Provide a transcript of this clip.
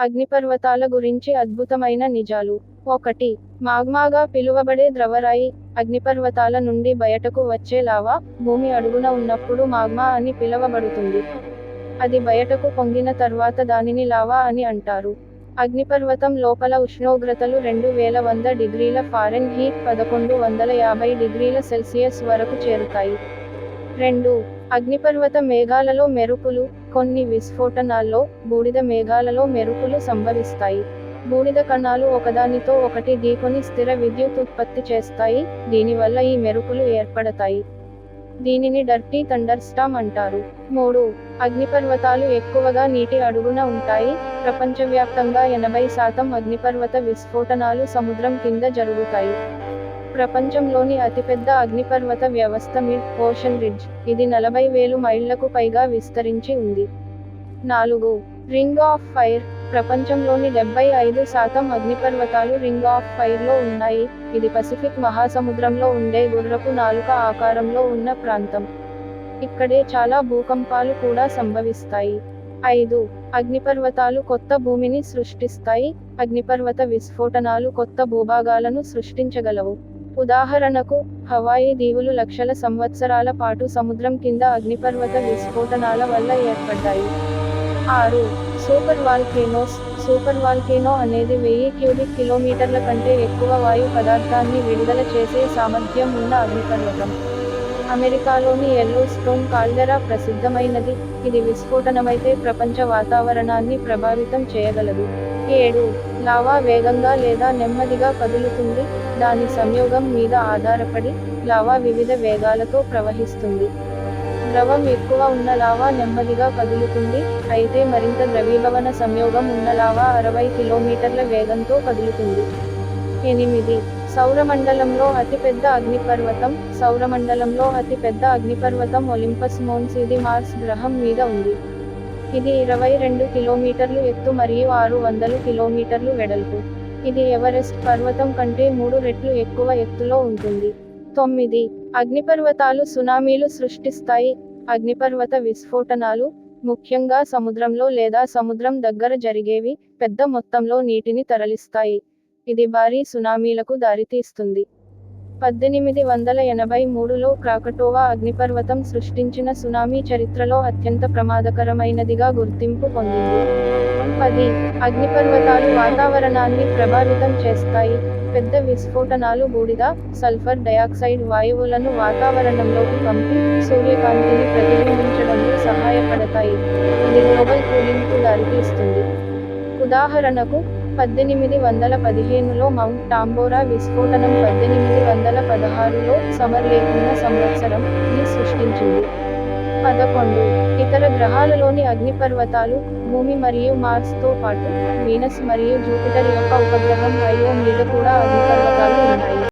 అగ్నిపర్వతాల గురించి అద్భుతమైన నిజాలు. ఒకటి మాగ్మాగా పిలువబడే ద్రవరాయి అగ్నిపర్వతాల నుండి బయటకు వచ్చే లావా భూమి అడుగున ఉన్నప్పుడు మాగ్మా అని పిలువబడుతుంది. అది బయటకు పొంగిన తర్వాత దానిని లావా అని అంటారు. అగ్నిపర్వతం లోపల ఉష్ణోగ్రతలు రెండు వేల వంద డిగ్రీల ఫారెన్ హీట్ పదకొండు వందల యాభై డిగ్రీల సెల్సియస్ వరకు చేరుతాయి. రెండు అగ్నిపర్వత మేఘాలలో మెరుపులు కొన్ని విస్ఫోటనాల్లో బూడిద మేఘాలలో మెరుపులు సంభవిస్తాయి. బూడిద కణాలు ఒకదానితో ఒకటి ఢీకొని స్థిర విద్యుత్ ఉత్పత్తి చేస్తాయి దీనివల్ల ఈ మెరుపులు ఏర్పడతాయి. దీనిని డర్టీ థండర్ స్టామ్ అంటారు. మూడు అగ్నిపర్వతాలు ఎక్కువగా నీటి అడుగున ఉంటాయి ప్రపంచవ్యాప్తంగా ఎనభై శాతం అగ్నిపర్వత విస్ఫోటనాలు సముద్రం కింద జరుగుతాయి. ప్రపంచంలోని అతిపెద్ద అగ్నిపర్వత వ్యవస్థ మిడ్ ఓషన్ రిడ్జ్ ఇది నలభై వేలు మైళ్ళకు పైగా విస్తరించి ఉంది. నాలుగు. Ring of fire. ప్రపంచంలోని డెబ్బై ఐదు శాతం అగ్నిపర్వతాలు రింగ్ ఆఫ్ ఫైర్లో ఉన్నాయి. ఇది పసిఫిక్ మహాసముద్రంలో ఉండే గుర్రపు నాలుక ఆకారంలో ఉన్న ప్రాంతం. ఇక్కడే చాలా భూకంపాలు కూడా సంభవిస్తాయి. ఐదు. అగ్నిపర్వతాలు కొత్త భూమిని సృష్టిస్తాయి. అగ్నిపర్వత విస్ఫోటనాలు కొత్త భూభాగాలను సృష్టించగలవు. ఉదాహరణకు హవాయి దీవులు లక్షల సంవత్సరాల పాటు సముద్రం కింద అగ్నిపర్వత విస్ఫోటనాల వల్ల ఏర్పడ్డాయి. ఆరు సూపర్ వాల్కేనోస్. సూపర్ వాల్కేనో అనేది వెయ్యి క్యూబిక్ కిలోమీటర్ల కంటే ఎక్కువ వాయు పదార్థాన్ని విడుదల చేసే సామర్థ్యం ఉన్న అగ్నిపర్వతం. అమెరికాలోని ఎల్లో స్టోన్ కాల్డెరా ప్రసిద్ధమైనది. ఇది విస్ఫోటనమైతే ప్రపంచ వాతావరణాన్ని ప్రభావితం చేయగలదు. ఏడు లావా వేగంగా లేదా నెమ్మదిగా కదులుతుంది. దాని సంయోగం మీద ఆధారపడి లావా వివిధ వేగాలతో ప్రవహిస్తుంది. ద్రవం ఎక్కువ ఉన్న లావా నెమ్మదిగా కదులుతుంది. అయితే మరింత ద్రవీభవన సంయోగం ఉన్న లావా అరవై కిలోమీటర్ల వేగంతో కదులుతుంది. ఎనిమిది. సౌరమండలంలో అతిపెద్ద అగ్నిపర్వతం సౌరమండలంలో అతిపెద్ద అగ్నిపర్వతం ఒలింపస్ మోన్స్ ఇది మార్స్ గ్రహం మీద ఉంది. ఇది ఇరవై రెండు కిలోమీటర్లు ఎత్తు మరియు ఆరు వందలు కిలోమీటర్లు వెడల్పు. ఇది ఎవరెస్ట్ పర్వతం కంటే మూడు రెట్లు ఎక్కువ ఎత్తులో ఉంటుంది. తొమ్మిది. అగ్నిపర్వతాలు సునామీలు సృష్టిస్తాయి. అగ్నిపర్వత విస్ఫోటనాలు ముఖ్యంగా సముద్రంలో లేదా సముద్రం దగ్గర జరిగేవి పెద్ద మొత్తంలో నీటిని తరలిస్తాయి. ఇది భారీ సునామీలకు దారితీస్తుంది. పద్దెనిమిది వందల ఎనభై మూడులో క్రాకటోవా అగ్నిపర్వతం సృష్టించిన సునామీ చరిత్రలో అత్యంత ప్రమాదకరమైనదిగా గుర్తింపు పొందింది. పది అగ్నిపర్వతాలు వాతావరణాన్ని ప్రభావితం చేస్తాయి. పెద్ద విస్ఫోటనాలు బూడిద సల్ఫర్ డయాక్సైడ్ వాయువులను వాతావరణంలోకి పంపి సూర్యకాంతిని ప్రతిబింబించడంలో సహాయపడతాయి. ఇది గ్లోబల్ కూలింగ్కు దారితీస్తుంది. ఉదాహరణకు పద్దెనిమిది వందల పదిహేనులో మౌంట్ టాంబోరా విస్ఫోటనం పద్దెనిమిది వందల పదహారులో సమర్ లేకున్న సంవత్సరం ని సృష్టించింది. పదకొండు. ఇతర గ్రహాలలోని అగ్నిపర్వతాలు భూమి మరియు మార్స్తో పాటు వీనస్ మరియు జూపిటర్ యొక్క ఉపగ్రహం అయో మీద కూడా అగ్నిపర్వతాలు ఉన్నాయి.